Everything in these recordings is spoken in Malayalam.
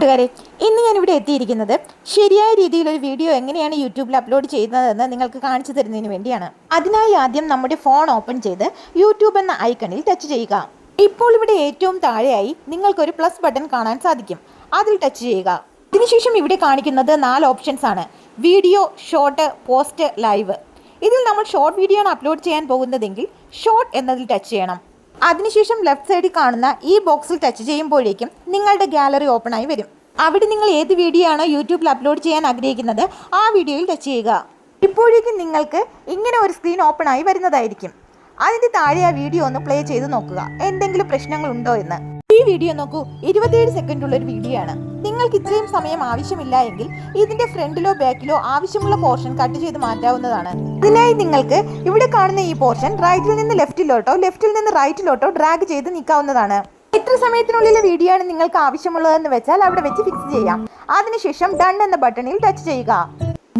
കൂട്ടുകാരെ ഇന്ന് ഞാൻ ഇവിടെ എത്തിയിരിക്കുന്നത് ശരിയായ രീതിയിൽ ഒരു വീഡിയോ എങ്ങനെയാണ് യൂട്യൂബിൽ അപ്ലോഡ് ചെയ്യുന്നതെന്ന് നിങ്ങൾക്ക് കാണിച്ചു തരുന്നതിന് വേണ്ടിയാണ്. അതിനായി ആദ്യം നമ്മുടെ ഫോൺ ഓപ്പൺ ചെയ്ത് യൂട്യൂബ് എന്ന ഐക്കണിൽ ടച്ച് ചെയ്യുക. ഇപ്പോൾ ഇവിടെ ഏറ്റവും താഴെയായി നിങ്ങൾക്കൊരു പ്ലസ് ബട്ടൺ കാണാൻ സാധിക്കും. അതിൽ ടച്ച് ചെയ്യുക. അതിനുശേഷം ഇവിടെ കാണിക്കുന്നത് നാല് ഓപ്ഷൻസ് ആണ്. Video short post live. ഇതിൽ നമ്മൾ ഷോർട്ട് വീഡിയോ ആണ് അപ്ലോഡ് ചെയ്യാൻ പോകുന്നതെങ്കിൽ ഷോർട്ട് എന്നതിൽ ടച്ച് ചെയ്യണം. അതിനുശേഷം ലെഫ്റ്റ് സൈഡിൽ കാണുന്ന ഈ ബോക്സിൽ ടച്ച് ചെയ്യുമ്പോഴേക്കും നിങ്ങളുടെ ഗാലറി ഓപ്പൺ ആയി വരും. അവിടെ നിങ്ങൾ ഏത് വീഡിയോ ആണോ യൂട്യൂബിൽ അപ്ലോഡ് ചെയ്യാൻ ആഗ്രഹിക്കുന്നത് ആ വീഡിയോയിൽ ടച്ച് ചെയ്യുക. ഇപ്പോഴേക്കും നിങ്ങൾക്ക് ഇങ്ങനെ ഒരു സ്ക്രീൻ ഓപ്പൺ ആയി വരുന്നതായിരിക്കും. അതിന്റെ താഴെ ആ വീഡിയോ ഒന്ന് പ്ലേ ചെയ്ത് നോക്കുക. എന്തെങ്കിലും പ്രശ്നങ്ങൾ ഉണ്ടോ എന്ന്. ഈ വീഡിയോ നോക്കൂ. ഇരുപത്തിയേഴ് സെക്കൻഡ് ഉള്ള ഒരു വീഡിയോ ആണ്. നിങ്ങൾക്ക് ഇത്രയും സമയം ആവശ്യമില്ല എങ്കിൽ ഇതിന്റെ ഫ്രണ്ടിലോ ബാക്കിലോ ആവശ്യമുള്ള പോർഷൻ കട്ട് ചെയ്ത് മാറ്റാവുന്നതാണ്. ഇതിനായി നിങ്ങൾക്ക് ഇവിടെ കാണുന്ന ഈ പോർഷൻ റൈറ്റിൽ നിന്ന് ലെഫ്റ്റിലോട്ടോ ലെഫ്റ്റിൽ നിന്ന് റൈറ്റിലോട്ടോ ഡ്രാഗ് ചെയ്ത് നീക്കാവുന്നതാണ്. എത്ര സമയത്തിനുള്ളിലെ വീഡിയോ ആണ് നിങ്ങൾക്ക് ആവശ്യമുള്ളതെന്ന് വെച്ചാൽ അവിടെ വെച്ച് ഫിക്സ് ചെയ്യാം. അതിനുശേഷം ഡൺ എന്ന ബട്ടണിൽ ടച്ച് ചെയ്യുക.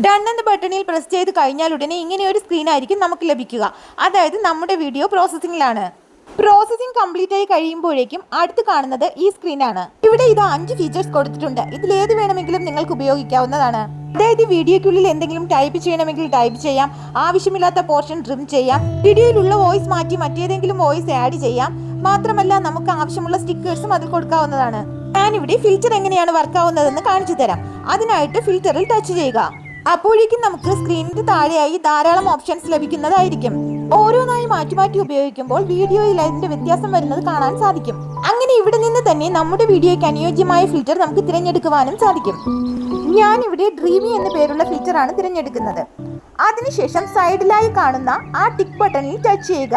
ഡൺ എന്ന ബട്ടണിൽ പ്രസ് ചെയ്ത് കഴിഞ്ഞാൽ ഉടനെ ഇങ്ങനെ ഒരു സ്ക്രീൻ ആയിരിക്കും നമുക്ക് ലഭിക്കുക. അതായത് നമ്മുടെ വീഡിയോ പ്രോസസ്സിംഗിലാണ് പ്രോസസ്സിംഗ് കംപ്ലീറ്റ് ആയി കഴിയുമ്പോഴേക്കും അടുത്ത് കാണുന്നത് ഈ സ്ക്രീനാണ് ഇവിടെ ഇത് അഞ്ച് ഫീച്ചേഴ്സ് കൊടുത്തിട്ടുണ്ട്. ഇതിൽ ഏത് വേണമെങ്കിലും നിങ്ങൾക്ക് ഉപയോഗിക്കാവുന്നതാണ്. അതായത് വീഡിയോക്കുള്ളിൽ എന്തെങ്കിലും ടൈപ്പ് ചെയ്യണമെങ്കിൽ ടൈപ്പ് ചെയ്യാം. ആവശ്യമില്ലാത്ത പോർഷൻ ട്രിം ചെയ്യാം. വീഡിയോയിലുള്ള വോയിസ് മാറ്റി മറ്റേതെങ്കിലും വോയിസ് ആഡ് ചെയ്യാം. മാത്രമല്ല നമുക്ക് ആവശ്യമുള്ള സ്റ്റിക്കേഴ്സും അതിൽ കൊടുക്കാവുന്നതാണ്. ഞാനിവിടെ ഫിൽറ്റർ എങ്ങനെയാണ് വർക്ക് ആവുന്നതെന്ന് കാണിച്ചു തരാം. അതിനായിട്ട് ഫിൽറ്ററിൽ ടച്ച് ചെയ്യുക. അപ്പോഴേക്കും നമുക്ക് സ്ക്രീനിന്റെ താഴെയായി ധാരാളം ഓപ്ഷൻസ് ലഭിക്കുന്നതായിരിക്കും. ഓരോന്നായി മാറ്റി മാറ്റി ഉപയോഗിക്കുമ്പോൾ വീഡിയോയിൽ അതിന്റെ വ്യത്യാസം വരുന്നത് കാണാൻ സാധിക്കും. അങ്ങനെ ഇവിടെ നിന്ന് തന്നെ നമ്മുടെ വീഡിയോയ്ക്ക് അനുയോജ്യമായ ഫിൽറ്റർ നമുക്ക് തിരഞ്ഞെടുക്കുവാനും സാധിക്കും. ഞാൻ ഇവിടെ ഡ്രീമി എന്ന പേരുള്ള ഫിൽറ്റർ ആണ് തിരഞ്ഞെടുക്കുന്നത്. അതിനുശേഷം സൈഡിലായി കാണുന്ന ആ ടിക് ബട്ടണിൽ ടച്ച് ചെയ്യുക.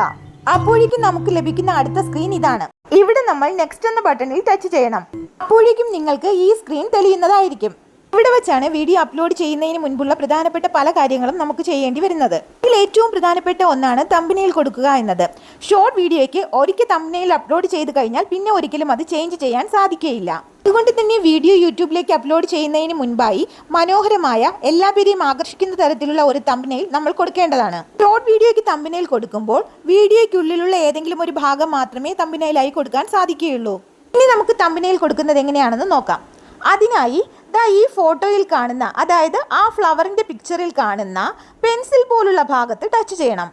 അപ്പോഴേക്കും നമുക്ക് ലഭിക്കുന്ന അടുത്ത സ്ക്രീൻ ഇതാണ്. ഇവിടെ നമ്മൾ നെക്സ്റ്റ് എന്ന ബട്ടണിൽ ടച്ച് ചെയ്യണം. അപ്പോഴേക്കും നിങ്ങൾക്ക് ഈ സ്ക്രീൻ തെളിയുന്നതായിരിക്കും. ഇവിടെ വെച്ചാണ് വീഡിയോ അപ്ലോഡ് ചെയ്യുന്നതിന് മുൻപുള്ള പ്രധാനപ്പെട്ട പല കാര്യങ്ങളും നമുക്ക് ചെയ്യേണ്ടി വരുന്നത്. ഇതിൽ ഏറ്റവും പ്രധാനപ്പെട്ട ഒന്നാണ് തമ്പനയിൽ കൊടുക്കുക എന്നത്. ഷോർട്ട് വീഡിയോയ്ക്ക് ഒരിക്കൽ തമ്പനയിൽ അപ്ലോഡ് ചെയ്ത് കഴിഞ്ഞാൽ പിന്നെ ഒരിക്കലും അത് ചേഞ്ച് ചെയ്യാൻ സാധിക്കുകയില്ല അതുകൊണ്ട് തന്നെ വീഡിയോ യൂട്യൂബിലേക്ക് അപ്ലോഡ് ചെയ്യുന്നതിന് മുൻപായി മനോഹരമായ എല്ലാ എല്ലാവരെയും ആകർഷിക്കുന്ന തരത്തിലുള്ള ഒരു തമ്പനയിൽ നമ്മൾ കൊടുക്കേണ്ടതാണ്. ഷോർട്ട് വീഡിയോയ്ക്ക് തമ്പനയിൽ കൊടുക്കുമ്പോൾ വീഡിയോയ്ക്കുള്ളിലുള്ള ഏതെങ്കിലും ഒരു ഭാഗം മാത്രമേ തമ്പനയിലായി കൊടുക്കാൻ സാധിക്കുകയുള്ളൂ. ഇനി നമുക്ക് തമ്പനയിൽ കൊടുക്കുന്നത് എങ്ങനെയാണെന്ന് നോക്കാം. അതിനായി ദാ ഈ ഫോട്ടോയിൽ കാണുന്ന അതായത് ആ ഫ്ലവറിന്റെ പിക്ചറിൽ കാണുന്ന പെൻസിൽ പോലുള്ള ഭാഗത്ത് ടച്ച് ചെയ്യണം.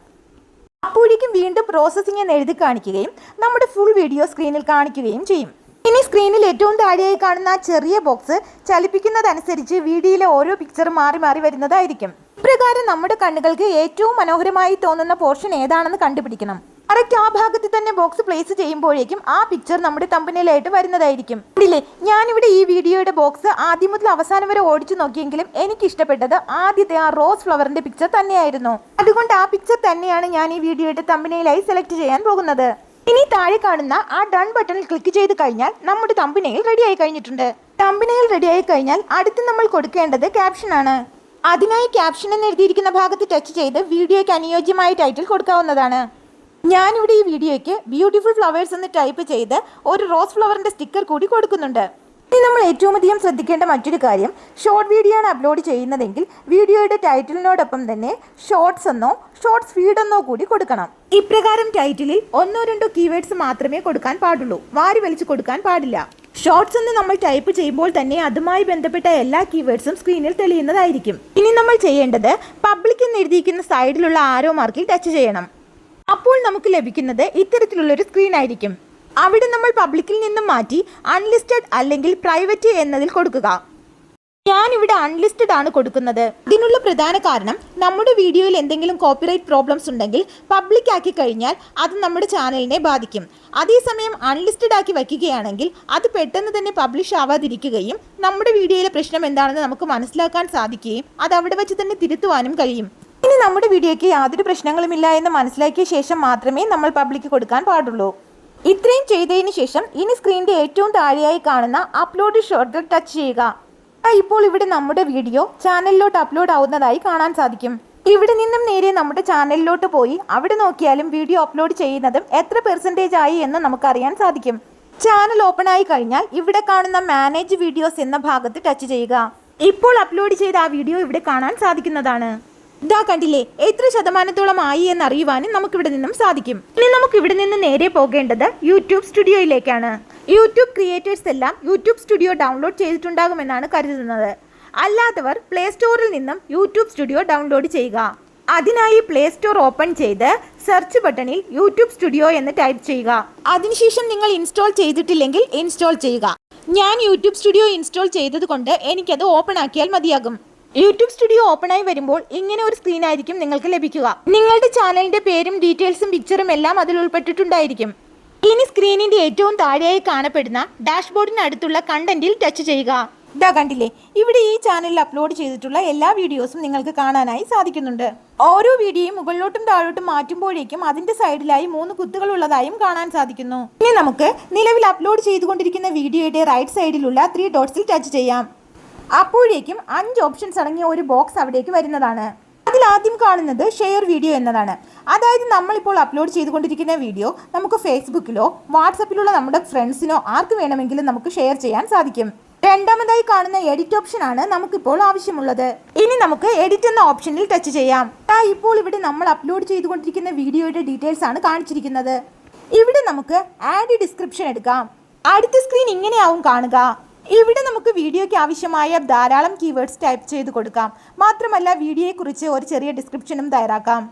അപ്പോഴേക്കും വീണ്ടും പ്രോസസ്സിംഗ് എന്ന് എഴുതി കാണിക്കുകയും നമ്മുടെ ഫുൾ വീഡിയോ സ്ക്രീനിൽ കാണിക്കുകയും ചെയ്യും. ഇനി സ്ക്രീനിൽ ഏറ്റവും താഴെയായി കാണുന്ന ചെറിയ ബോക്സ് ചലിപ്പിക്കുന്നതനുസരിച്ച് വീഡിയോയിലെ ഓരോ പിക്ചർ മാറി മാറി വരുന്നതായിരിക്കും. ഇപ്രകാരം നമ്മുടെ കണ്ണുകൾക്ക് ഏറ്റവും മനോഹരമായി തോന്നുന്ന പോർഷൻ ഏതാണെന്ന് കണ്ടുപിടിക്കണം. കറക്റ്റ് ആ ഭാഗത്ത് തന്നെ ബോക്സ് പ്ലേസ് ചെയ്യുമ്പോഴേക്കും ആ പിക്ചർ നമ്മുടെ തമ്പനിലായിട്ട് വരുന്നതായിരിക്കും. ഇല്ലേ ഞാനിവിടെ ഈ വീഡിയോയുടെ ബോക്സ് ആദ്യം മുതൽ അവസാനം വരെ ഓടിച്ചു നോക്കിയെങ്കിലും എനിക്ക് ഇഷ്ടപ്പെട്ടത് ആദ്യത്തെ ആ റോസ് ഫ്ലവറിന്റെ പിക്ചർ തന്നെയായിരുന്നു. അതുകൊണ്ട് ആ പിക്ചർ തന്നെയാണ് ഞാൻ ഈ വീഡിയോയുടെ തമ്പനയിലായി സെലക്ട് ചെയ്യാൻ പോകുന്നത്. ഇനി താഴെ കാണുന്ന ആ ഡൺ ബട്ടണിൽ ക്ലിക്ക് ചെയ്ത് കഴിഞ്ഞാൽ നമ്മുടെ തമ്പനയിൽ റെഡിയായി കഴിഞ്ഞിട്ടുണ്ട്. തമ്പനയിൽ റെഡിയായി കഴിഞ്ഞാൽ അടുത്ത് നമ്മൾ കൊടുക്കേണ്ടത് ക്യാപ്ഷൻ ആണ്. അതിനായി ക്യാപ്ഷൻ എന്ന് എഴുതിയിരിക്കുന്ന ഭാഗത്ത് ടച്ച് ചെയ്ത് വീഡിയോയ്ക്ക് അനുയോജ്യമായ ടൈറ്റിൽ കൊടുക്കാവുന്നതാണ്. ഞാനിവിടെ ഈ വീഡിയോയ്ക്ക് ബ്യൂട്ടിഫുൾ ഫ്ലവേഴ്സ് എന്ന് ടൈപ്പ് ചെയ്ത് ഒരു റോസ് ഫ്ലവറിന്റെ സ്റ്റിക്കർ കൂടി കൊടുക്കുന്നുണ്ട്. ഇനി നമ്മൾ ഏറ്റവും അധികം ശ്രദ്ധിക്കേണ്ട മറ്റൊരു കാര്യം ഷോർട്ട് വീഡിയോ ആണ് അപ്ലോഡ് ചെയ്യുന്നതെങ്കിൽ വീഡിയോയുടെ ടൈറ്റിലിനോടൊപ്പം തന്നെ ഷോർട്സ് എന്നോ ഷോർട്സ് ഫീഡ് എന്നോ കൂടി കൊടുക്കണം. ഇപ്രകാരം ടൈറ്റിലിൽ ഒന്നോ രണ്ടോ കീവേഡ്സ് മാത്രമേ കൊടുക്കാൻ പാടുള്ളൂ. വാരി വലിച്ചു കൊടുക്കാൻ പാടില്ല. ഷോർട്സ് എന്ന് നമ്മൾ ടൈപ്പ് ചെയ്യുമ്പോൾ തന്നെ അതുമായി ബന്ധപ്പെട്ട എല്ലാ കീവേഡ്സും സ്ക്രീനിൽ തെളിയുന്നതായിരിക്കും. ഇനി നമ്മൾ ചെയ്യേണ്ടത് പബ്ലിക് എന്ന് എഴുതിയിരിക്കുന്ന സൈഡിലുള്ള ആരോ മാർക്കിൽ ടച്ച് ചെയ്യണം. അപ്പോൾ നമുക്ക് ലഭിക്കുന്നത് ഇത്തരത്തിലുള്ളൊരു സ്ക്രീൻ ആയിരിക്കും. അവിടെ നമ്മൾ പബ്ലിക്കിൽ നിന്നും മാറ്റി അൺലിസ്റ്റഡ് അല്ലെങ്കിൽ പ്രൈവറ്റ് എന്നതിൽ കൊടുക്കുക. ഞാൻ ഇവിടെ അൺലിസ്റ്റഡ് ആണ് കൊടുക്കുന്നത്. ഇതിനുള്ള പ്രധാന കാരണം നമ്മുടെ വീഡിയോയിൽ എന്തെങ്കിലും കോപ്പിറൈറ്റ് പ്രോബ്ലംസ് ഉണ്ടെങ്കിൽ പബ്ലിക് ആക്കി കഴിഞ്ഞാൽ അത് നമ്മുടെ ചാനലിനെ ബാധിക്കും. അതേസമയം അൺലിസ്റ്റഡ് ആക്കി വയ്ക്കുകയാണെങ്കിൽ അത് പെട്ടെന്ന് തന്നെ പബ്ലിഷ് ആവാതിരിക്കുകയും നമ്മുടെ വീഡിയോയിലെ പ്രശ്നം എന്താണെന്ന് നമുക്ക് മനസ്സിലാക്കാൻ സാധിക്കുകയും അത് അവിടെ വെച്ച് തന്നെ തിരുത്തുവാനും കഴിയും. ഇനി നമ്മുടെ വീഡിയോയ്ക്ക് യാതൊരു പ്രശ്നങ്ങളുമില്ല എന്ന് മനസ്സിലാക്കിയ ശേഷം മാത്രമേ നമ്മൾ പബ്ലിക് കൊടുക്കാൻ പാടുള്ളൂ. ഇത്രയും ചെയ്തതിന് ശേഷം ഇനി സ്ക്രീനിന്റെ ഏറ്റവും താഴെയായി കാണുന്ന അപ്ലോഡ് ഷോട്ടിൽ ടച്ച് ചെയ്യുക. ഇപ്പോൾ ഇവിടെ നമ്മുടെ വീഡിയോ ചാനലിലോട്ട് അപ്ലോഡ് ആവുന്നതായി കാണാൻ സാധിക്കും. ഇവിടെ നിന്നും നേരെ നമ്മുടെ ചാനലിലോട്ട് പോയി അവിടെ നോക്കിയാലും വീഡിയോ അപ്ലോഡ് ചെയ്യുന്നതും എത്ര പെർസെന്റേജ് ആയി എന്ന് നമുക്കറിയാൻ സാധിക്കും. ചാനൽ ഓപ്പൺ ആയി കഴിഞ്ഞാൽ ഇവിടെ കാണുന്ന മാനേജ് വീഡിയോസ് എന്ന ഭാഗത്ത് ടച്ച് ചെയ്യുക. ഇപ്പോൾ അപ്ലോഡ് ചെയ്ത ആ വീഡിയോ ഇവിടെ കാണാൻ സാധിക്കുന്നതാണ്. ഇതാ കണ്ടില്ലേ എത്ര ശതമാനത്തോളം ആയി എന്ന് അറിയുവാനും നമുക്കിവിടെ നിന്നും സാധിക്കും. ഇനി നമുക്ക് ഇവിടെ നിന്ന് നേരെ പോകേണ്ടത് യൂട്യൂബ് സ്റ്റുഡിയോയിലേക്കാണ്. യൂട്യൂബ് ക്രിയേറ്റേഴ്സ് എല്ലാം യൂട്യൂബ് സ്റ്റുഡിയോ ഡൗൺലോഡ് ചെയ്തിട്ടുണ്ടാകുമെന്നാണ് കരുതുന്നത്. അല്ലാത്തവർ പ്ലേ സ്റ്റോറിൽ നിന്നും യൂട്യൂബ് സ്റ്റുഡിയോ ഡൗൺലോഡ് ചെയ്യുക. അതിനായി പ്ലേ സ്റ്റോർ ഓപ്പൺ ചെയ്ത് സെർച്ച് ബട്ടണിൽ യൂട്യൂബ് സ്റ്റുഡിയോ എന്ന് ടൈപ്പ് ചെയ്യുക. അതിനുശേഷം നിങ്ങൾ ഇൻസ്റ്റാൾ ചെയ്തിട്ടില്ലെങ്കിൽ ഇൻസ്റ്റാൾ ചെയ്യുക. ഞാൻ യൂട്യൂബ് സ്റ്റുഡിയോ ഇൻസ്റ്റാൾ ചെയ്തതുകൊണ്ട് എനിക്കത് ഓപ്പൺ ആക്കിയാൽ മതിയാകും. യൂട്യൂബ് സ്റ്റുഡിയോ ഓപ്പൺ ആയി വരുമ്പോൾ ഇങ്ങനെ ഒരു സ്ക്രീൻ ആയിരിക്കും നിങ്ങൾക്ക് ലഭിക്കുക. നിങ്ങളുടെ ചാനലിന്റെ പേരും ഡീറ്റെയിൽസും പിക്ചറും എല്ലാം അതിൽ ഉൾപ്പെട്ടിട്ടുണ്ടായിരിക്കും. ഇനി സ്ക്രീനിന്റെ ഏറ്റവും താഴെയായി കാണപ്പെടുന്ന ഡാഷ്ബോർഡിന് അടുത്തുള്ള കണ്ടന്റിൽ ടച്ച് ചെയ്യുക. ഇതാ കണ്ടില്ലേ? ഇവിടെ ഈ ചാനലിൽ അപ്ലോഡ് ചെയ്തിട്ടുള്ള എല്ലാ വീഡിയോസും നിങ്ങൾക്ക് കാണാനായി സാധിക്കുന്നുണ്ട്. ഓരോ വീഡിയോയും മുകളിലോട്ടും താഴോട്ടും മാറ്റുമ്പോഴേക്കും അതിന്റെ സൈഡിലായി മൂന്ന് കുത്തുകൾ ഉള്ളതായും കാണാൻ സാധിക്കുന്നു. ഇനി നമുക്ക് നിലവിൽ അപ്ലോഡ് ചെയ്തുകൊണ്ടിരിക്കുന്ന വീഡിയോയുടെ റൈറ്റ് സൈഡിലുള്ള ത്രീ ഡോട്ട്സിൽ ടച്ച് ചെയ്യാം. അപ്പോഴേക്കും അഞ്ച് ഓപ്ഷൻസ് അടങ്ങിയ ഒരു ബോക്സ് അവിടേക്ക് വരുന്നതാണ്. അതിൽ ആദ്യം കാണുന്നത് ഷെയർ വീഡിയോ എന്നതാണ്. അതായത് നമ്മളിപ്പോൾ അപ്ലോഡ് ചെയ്തുകൊണ്ടിരിക്കുന്ന വീഡിയോ നമുക്ക് ഫേസ്ബുക്കിലോ വാട്സപ്പിലുള്ള നമ്മുടെ ഫ്രണ്ട്സിനോ ആർക്ക് വേണമെങ്കിലും നമുക്ക് ഷെയർ ചെയ്യാൻ സാധിക്കും. രണ്ടാമതായി കാണുന്ന എഡിറ്റ് ഓപ്ഷൻ ആണ് നമുക്കിപ്പോൾ ആവശ്യമുള്ളത്. ഇനി നമുക്ക് എഡിറ്റ് എന്ന ഓപ്ഷനിൽ ടച്ച് ചെയ്യാം. ആ ഇപ്പോൾ ഇവിടെ നമ്മൾ അപ്ലോഡ് ചെയ്തുകൊണ്ടിരിക്കുന്ന വീഡിയോയുടെ ഡീറ്റെയിൽസ് ആണ് കാണിച്ചിരിക്കുന്നത്. ഇവിടെ നമുക്ക് ആഡ് ഡിസ്ക്രിപ്ഷൻ എടുക്കാം. അടുത്ത സ്ക്രീൻ ഇങ്ങനെയാവും കാണുക. ഇവിടെ നമുക്ക് വീഡിയോയ്ക്ക് ആവശ്യമായ ധാരാളം കീവേഡ്സ് ടൈപ്പ് ചെയ്ത് കൊടുക്കാം. മാത്രമല്ല വീഡിയോയെക്കുറിച്ച് ഒരു ചെറിയ ഡിസ്ക്രിപ്ഷനും തയ്യാറാക്കാം.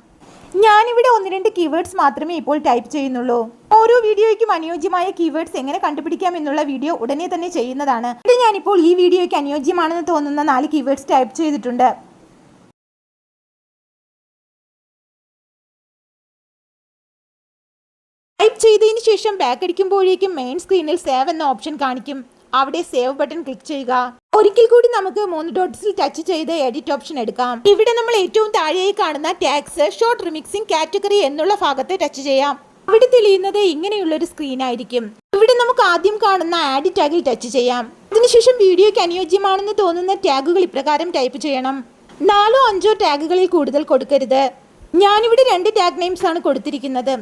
ഞാനിവിടെ ഒന്ന് രണ്ട് കീവേഡ്സ് മാത്രമേ ഇപ്പോൾ ടൈപ്പ് ചെയ്യുന്നുള്ളൂ. ഓരോ വീഡിയോയ്ക്കും അനുയോജ്യമായ കീവേഡ്സ് എങ്ങനെ കണ്ടുപിടിക്കാം എന്നുള്ള വീഡിയോ ഉടനെ തന്നെ ചെയ്യുന്നതാണ്. ഇവിടെ ഞാനിപ്പോൾ ഈ വീഡിയോയ്ക്ക് അനുയോജ്യമാണെന്ന് തോന്നുന്ന നാല് കീവേഡ്സ് ടൈപ്പ് ചെയ്തിട്ടുണ്ട്. ടൈപ്പ് ചെയ്തതിന് ശേഷം ബാക്ക് അടിക്കുമ്പോഴേക്കും മെയിൻ സ്ക്രീനിൽ സേവ് എന്ന ഓപ്ഷൻ കാണിക്കും. അവിടെ സേവ് ബട്ടൺ ക്ലിക്ക് ചെയ്യുക. ഒരിക്കൽ കൂടി നമുക്ക് മൂന്ന് ഡോട്ട്സിൽ ടച്ച് ചെയ്ത് എഡിറ്റ് ഓപ്ഷൻ എടുക്കാം. ഇവിടെ നമ്മൾ ഏറ്റവും താഴെയായി കാണുന്ന ടാക്സ് ഷോർട്ട് റിമിക്സിംഗ് കാറ്റഗറി എന്നുള്ള ഭാഗത്ത് ടച്ച് ചെയ്യാം. അവിടെ തെളിയുന്നത് ഇങ്ങനെയുള്ള ഒരു സ്ക്രീൻ ആയിരിക്കും. ഇവിടെ നമുക്ക് ആദ്യം കാണുന്ന ആഡ് ടാഗിൽ ടച്ച് ചെയ്യാം. അതിനുശേഷം വീഡിയോയ്ക്ക് അനുയോജ്യമാണെന്ന് തോന്നുന്ന ടാഗുകൾ ഇപ്രകാരം ടൈപ്പ് ചെയ്യണം. നാലോ അഞ്ചോ ടാഗുകളിൽ കൂടുതൽ കൊടുക്കരുത്. ഞാനിവിടെ രണ്ട് ടാഗ് നെയിംസ് ആണ് കൊടുത്തിരിക്കുന്നത്.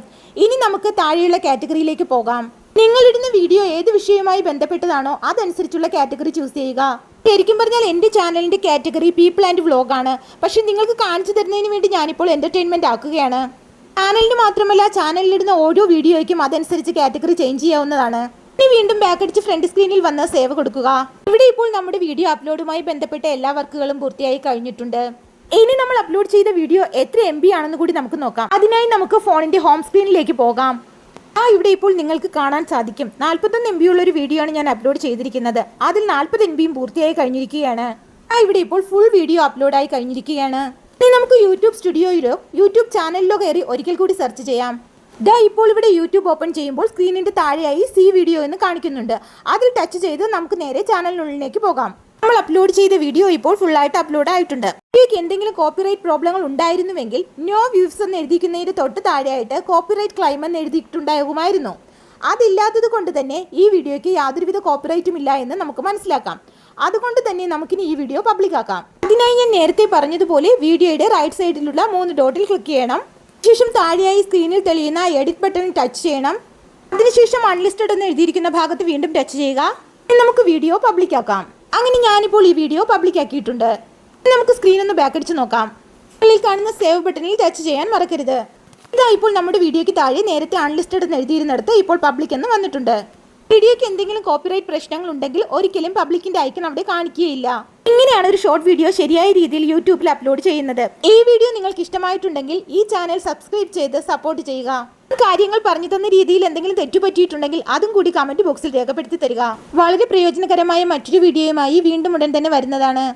ഇനി നമുക്ക് താഴെയുള്ള കാറ്റഗറിയിലേക്ക് പോകാം. നിങ്ങളിടുന്ന വീഡിയോ ഏത് വിഷയവുമായി ബന്ധപ്പെട്ടതാണോ അതനുസരിച്ചുള്ള കാറ്റഗറി ചൂസ് ചെയ്യുക. ശരിക്കും പറഞ്ഞാൽ എന്റെ ചാനലിന്റെ കാറ്റഗറി പീപ്പിൾ ആൻഡ് വ്ലോഗ് ആണ്. പക്ഷേ നിങ്ങൾക്ക് കാണിച്ചു തരുന്നതിന് വേണ്ടി ഞാനിപ്പോൾ എന്റർടൈൻമെന്റ് ആക്കുകയാണ്. ചാനലിന് മാത്രമല്ല ചാനലിലിടുന്ന ഓരോ വീഡിയോയ്ക്കും അതനുസരിച്ച് കാറ്റഗറി ചേഞ്ച് ചെയ്യാവുന്നതാണ്. ഇനി വീണ്ടും ബാക്ക് അടിച്ച് ഫ്രണ്ട് സ്ക്രീനിൽ വന്ന് സേവ് കൊടുക്കുക. ഇവിടെ ഇപ്പോൾ നമ്മുടെ വീഡിയോ അപ്ലോഡുമായി ബന്ധപ്പെട്ട എല്ലാ വർക്കുകളും പൂർത്തിയായി കഴിഞ്ഞിട്ടുണ്ട്. ഇനി നമ്മൾ അപ്ലോഡ് ചെയ്ത വീഡിയോ എത്ര എം ബി ആണെന്ന് കൂടി നമുക്ക് നോക്കാം. അതിനായി നമുക്ക് ഫോണിന്റെ ഹോം സ്ക്രീനിലേക്ക് പോകാം. ആ ഇവിടെ ഇപ്പോൾ നിങ്ങൾക്ക് കാണാൻ സാധിക്കും. നാൽപ്പത്തൊന്ന് എം ഉള്ള ഒരു വീഡിയോ ആണ് ഞാൻ അപ്ലോഡ് ചെയ്തിരിക്കുന്നത്. അതിൽ നാൽപ്പത് എം ബിയും പൂർത്തിയായി കഴിഞ്ഞിരിക്കുകയാണ്. ആ ഇവിടെ ഇപ്പോൾ ഫുൾ വീഡിയോ അപ്ലോഡായി കഴിഞ്ഞിരിക്കുകയാണ്. ഇനി നമുക്ക് യൂട്യൂബ് സ്റ്റുഡിയോയിലോ യൂട്യൂബ് ചാനലിലോ കയറി ഒരിക്കൽ കൂടി സെർച്ച് ചെയ്യാം. ദാ ഇപ്പോൾ ഇവിടെ യൂട്യൂബ് ഓപ്പൺ ചെയ്യുമ്പോൾ സ്ക്രീനിന്റെ താഴെയായി സി വീഡിയോ എന്ന് കാണിക്കുന്നുണ്ട്. അതിൽ ടച്ച് ചെയ്ത് നമുക്ക് നേരെ ചാനലിനുള്ളിലേക്ക് പോകാം. നമ്മൾ അപ്ലോഡ് ചെയ്ത വീഡിയോ ഇപ്പോൾ ഫുള്ളായിട്ട് അപ്ലോഡ് ആയിട്ടുണ്ട്. വീഡിയോയ്ക്ക് എന്തെങ്കിലും കോപ്പിറൈറ്റ് പ്രോബ്ലങ്ങൾ ഉണ്ടായിരുന്നുവെങ്കിൽ നോ വ്യൂസ് എന്ന് എഴുതിക്കുന്നതിന് തൊട്ട് താഴെയായിട്ട് കോപ്പിറൈറ്റ് ക്ലൈം എന്ന് എഴുതിയിട്ടുണ്ടാകുമായിരുന്നു. അതില്ലാത്തത് കൊണ്ട് തന്നെ ഈ വീഡിയോയ്ക്ക് യാതൊരുവിധ കോപ്പിറൈറ്റും ഇല്ല എന്ന് നമുക്ക് മനസ്സിലാക്കാം. അതുകൊണ്ട് തന്നെ നമുക്കിനി ഈ വീഡിയോ പബ്ലിക് ആക്കാം. അതിനായി ഞാൻ നേരത്തെ പറഞ്ഞതുപോലെ വീഡിയോയുടെ റൈറ്റ് സൈഡിലുള്ള മൂന്ന് ഡോട്ടിൽ ക്ലിക്ക് ചെയ്യണം. ശേഷം താഴെയായി സ്ക്രീനിൽ തെളിയുന്ന എഡിറ്റ് ബട്ടൺ ടച്ച് ചെയ്യണം. അതിനുശേഷം അൺലിസ്റ്റഡ് എന്ന് എഴുതിയിരിക്കുന്ന ഭാഗത്ത് വീണ്ടും ടച്ച് ചെയ്യുക. നമുക്ക് വീഡിയോ പബ്ലിക് ആക്കാം. അങ്ങനെ ഞാനിപ്പോൾ ഈ വീഡിയോ പബ്ലിക് ആക്കിയിട്ടുണ്ട്. നമുക്ക് സ്ക്രീൻ ഒന്ന് ബാക്ക് അടിച്ച് നോക്കാം. മുകളിൽ കാണുന്ന സേവ് ബട്ടണിൽ ടച്ച് ചെയ്യാൻ മറക്കരുത്. ഇതാ ഇപ്പോൾ നമ്മുടെ വീഡിയോയ്ക്ക് താഴെ നേരത്തെ അൺലിസ്റ്റഡ് എന്ന് എഴുതിയിരുന്നിടത്ത് ഇപ്പോൾ പബ്ലിക് എന്ന് വന്നിട്ടുണ്ട്. വീഡിയോയ്ക്ക് എന്തെങ്കിലും കോപ്പിറൈറ്റ് പ്രശ്നങ്ങൾ ഉണ്ടെങ്കിൽ ഒരിക്കലും പബ്ലിക്കിന്റെ ഐക്കൺ അവിടെ കാണിക്കുകയില്ല. ഇങ്ങനെയാണ് ഒരു ഷോർട്ട് വീഡിയോ ശരിയായ രീതിയിൽ യൂട്യൂബിൽ അപ്ലോഡ് ചെയ്യുന്നത്. ഈ വീഡിയോ നിങ്ങൾക്ക് ഇഷ്ടമായിട്ടുണ്ടെങ്കിൽ ഈ ചാനൽ സബ്സ്ക്രൈബ് ചെയ്ത് സപ്പോർട്ട് ചെയ്യുക. കാര്യങ്ങൾ പറഞ്ഞു തന്ന രീതിയിൽ എന്തെങ്കിലും തെറ്റുപറ്റിയിട്ടുണ്ടെങ്കിൽ അതും കൂടി കമന്റ് ബോക്സിൽ രേഖപ്പെടുത്തി തരിക. വളരെ പ്രയോജനകരമായ മറ്റൊരു വീഡിയോയുമായി വീണ്ടും ഉടൻ തന്നെ വരുന്നതാണ്.